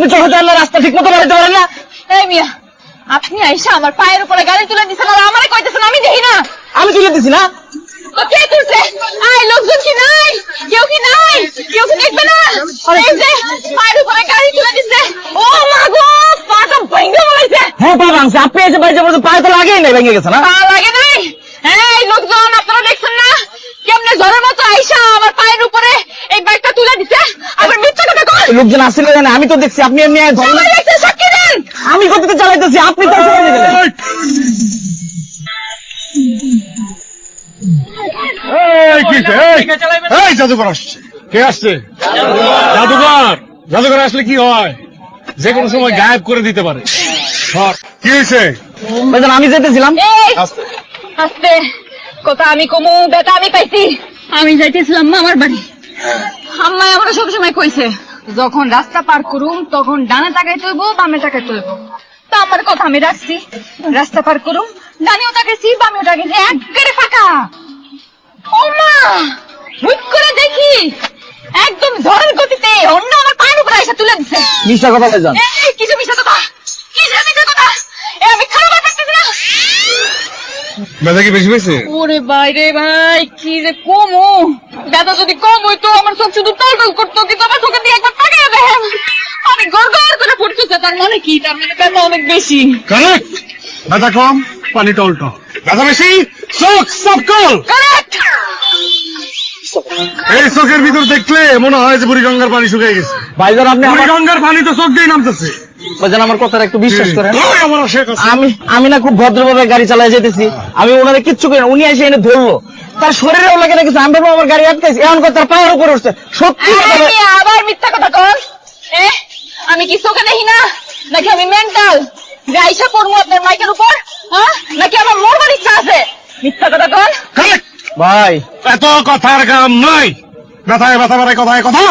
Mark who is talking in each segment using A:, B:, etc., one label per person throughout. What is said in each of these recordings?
A: আপনি তো হয়তো আল্লাহ রাস্তা ঠিক মতো বাড়াইতে পারেন না।
B: এই মিয়া আপনি আইসা আমার পায়ের উপরে গাড়ি তুলে দিছেন আর আমারে কইতেছেন আমি দেখি না।
A: আমি তুলে দিছি না?
B: তো কে তুলছে? আই লোকজন কি নাই? কেউ কি নাই? কেউ কি দেখবে না? এই যে পায়ের উপরে গাড়ি তুলে দিছে। ও মা গো পাটা ভেঙে বলাইছে
A: হ্যাঁ পা ভাঙছে। আপনি এসে বাড়িতে পায়ে তো লাগেই নাই ভেঙে গেছে না?
B: পা লাগে নাই এই লোকজন আপনারা দেখছেন না কেমনে ঝড়ের মতো আইসা আমার পায়ের উপরে এই ব্যাগটা তুলে দিছে আবার মিথ্যা কথা কয়
A: লোকজন আসছিল জানে আমি তো দেখছি আপনি এমনি আমি গতিতে চালাইতেছি আপনি তো
C: জাদুকর আসছে। কে আসছে? জাদুকর জাদুকর আসলে কি হয়? যে কোনো সময় গায়েব করে দিতে পারে। কি হয়েছে
A: আমি যেতেছিলাম।
C: আস্তে।
B: কথা আমি কমু বেটা আমি পাইছি। আমি যাইতেছিলাম মামার বাড়ি। আম্মাই আমার সবসময় কইছে যখন রাস্তা পার করুম তখন ডানে তাকাইতে হইব বামে তাকাইতে হইব তা আমার কথা আমি রাখছি। রাস্তা পার করুম ডানেও তাকাইছি বামেও তাকাইছি। একবারে ফাঁকা। ও মা হুট করে দেখি। একদম ঝড়ের গতিতে অন্য আমার পায়ের উপরে এসে তুলে দিছে।
A: মিশা কথা ভাইজান
B: এই, কিছু মিশা কথা। কিছু মিশা কথা। এ আমি খারাপ পারতেছি না।
C: ব্যথা কি বেশি হয়েছে
B: ওরে বাইরে ভাই কি রে কমু। ব্যথা যদি কম হইতো আমার চোখ শুধু টলটল করতো কিন্তু আমার চোখে দিয়ে একবার তাকিয়ে দেখেন। আমি গড় গড় করে পড়তেছে তার মানে কি? তার মানে ব্যথা অনেক বেশি।
C: কারেক্ট ব্যথা কম পানি টলট। ব্যথা বেশি? চোখ সবকল
B: কারেক্ট
C: এই চোখের ভিতর দেখলে মনে হয় যে বুড়ি গঙ্গার পানি শুকিয়ে গেছে।
A: ভাইজান আপনি
C: বুড়ি গঙ্গার পানি তো চোখ দিয়ে নামতেছে।
A: ভাইজান আমার কথাটা একটু বিশ্বাস করেন। আমি আমি না খুব ভদ্রভাবে গাড়ি চালাই যেতেছি। আমি ওনারে কিচ্ছু করি না। উনি এসে এনে ধরলো। তার শরীরে লাগে না কিছু আমি ভাবলাম আমার গাড়ি আটকেছে এমন করে তার পায়ের উপরে উঠছে। সত্যি
B: আবার মিথ্যা কথা কর আমি কি চোখে দেখি না? নাকি আমি মেন্টাল যে আইসা পড়ব আপনার মাইকের উপর? হ্যাঁ? নাকি আমার মরবার ইচ্ছা আছে? মিথ্যা কথা কর
A: ভাই
C: এত কথার কাম নাই। ব্যথায় ব্যথা বাড়ায় কথায় কথা।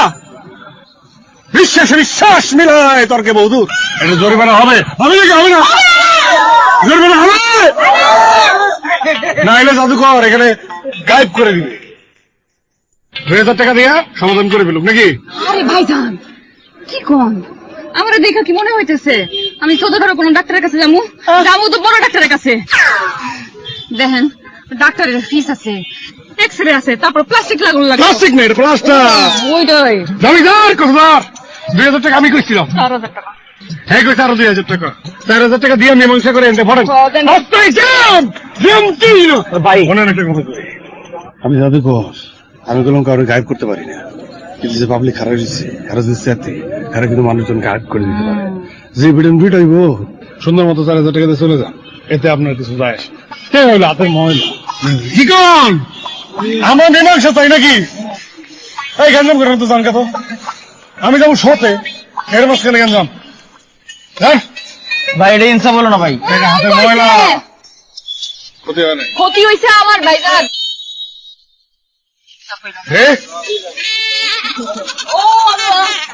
C: বিশ্বাসে বিশ্বাস মিলায় তর্কে বৌদু এটা জরিমানা হবে। হবে নাকি হবে না? জরিমানা হবে! না এলে জাদুকর এখানে গায়েব করে দিবে। দুই হাজার টাকা দিয়া সমাধান করে ফেলুক নাকি?
B: আরে ভাইজান কি কোন? আমার দেখা কি মনে হইতেছে? আমি ছোটখাটো কোনো ডাক্তারের কাছে যাব? যাব তো বড় ডাক্তারের কাছে। দেখেন ডাক্তারের ফিস আছে এক্স রে আছে তারপর প্লাস্টিক লাগানো লাগে
C: প্লাস্টিক নেই প্লাস্টার
B: ওইটাই।
C: জমিদার দুই হাজার টাকা আমি কইছিলাম।
B: চার হাজার টাকা।
C: হ্যাঁ কইছে আরও দুই হাজার টাকা। চার হাজার টাকা দিয়ে মীমাংসা করে এনতে পড়েন।
A: ভাই।
C: মনে একটা কথা
D: আমি জাদুকর আমি কোনো কারণে গায়েব করতে পারি না। কিন্তু যে পাবলিক খারাপ দিচ্ছে খারাপ দিচ্ছে এতে খারাপ কিন্তু মানুষজন গায়েব করে দিতে পারে। যে বিডেন বিট হইব
C: সুন্দর মতো চার হাজার টাকা দিয়ে চলে যান। এতে আপনার কিছু যায় আসে কে হইল হাতের ময়লা। কি কন? আমার মীমাংসা চাই নাকি? এই গঞ্জাম করেন তো জান তো। আমি যাব শোতে। এর মাঝখানে গঞ্জাম হ্যাঁ
A: ভাই এটা ইনসাফ হলো না ভাই।
C: হাতের ময়লা। ক্ষতি হয়
B: ক্ষতি আমার ভাইজান
C: হে?
B: ও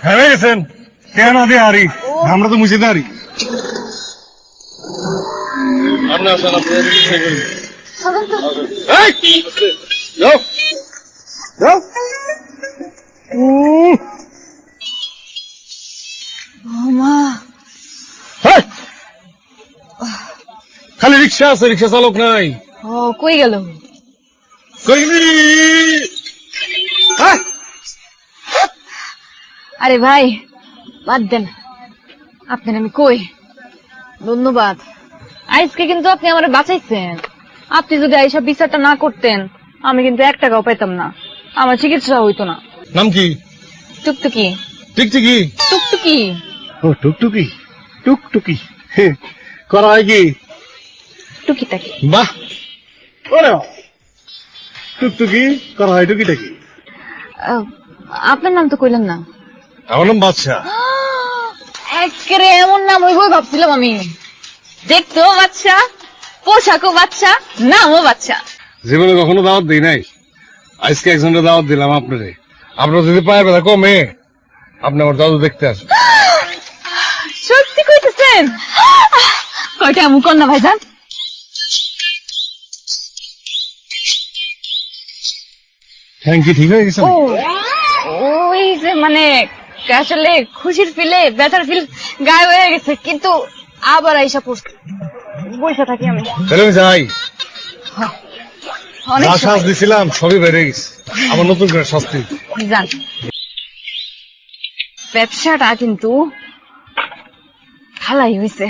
C: হ্যাঁ গেছেন কেন দিয়ে হারি? আমরা তো মুছে দাঁড়ি আপনার আসেন যাও। যাও। রিক্সা আছে রিক্সা চালক নাই।
B: ও কই গেল?
C: কইনি হ্যাঁ
B: আরে ভাই বাদ দেন। আপনার আমি কই? ধন্যবাদ। আজকে কিন্তু আপনি আমার বাঁচাইছেন। আপনি যদি এইসব বিচারটা না করতেন আমি কিন্তু এক টাকাও পাইতাম না। আমার চিকিৎসা হইতো না।
C: নাম কি?
B: টুকটুকি।
C: টিকটিকি?
B: টুকটুকি।
C: ও টুকটুকি? টুকটুকি? হে, করা হয় কি?
B: টুকি টাকি
C: বাহ! ওরে টুকটুকি করা হয় টুকিটাকি।
B: আপনার নাম তো কইলেন না।
C: আমার নাম বাদশা
B: একেবারে এমন নাম হইবই ভাবছিলাম আমি। দেখতেও বাচ্চা পোশাকও বাচ্চা নামও বাচ্চা
C: জীবনে কখনো দাওয়াত দিই নাই। আজকে একজনের দাওয়াত দিলাম আপনারে। আপনার যদি পায়ে ব্যথা কমে আপনি আমার দাদু দেখতে আসুন
B: সত্যি কইতেছেন? কয়টা এমন কর না ভাইজান?
C: থ্যাংক ইউ ঠিক হয়ে গেছে?
B: ও ওই যে মানে আসলে খুশির ফিলে ব্যথার ফিল গায়ে হয়ে গেছে কিন্তু আবার আইসা পড়ছে। বসে থাকি আমি।
C: তাহলে আমি যাই।
B: অনেক
C: যা শ্বাস দিছিলাম সবই বেড়ে গেছে। আবার নতুন করে শাস্তি।
B: যান। ব্যবসাটা কিন্তু ভালাই হয়েছে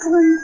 B: Come on.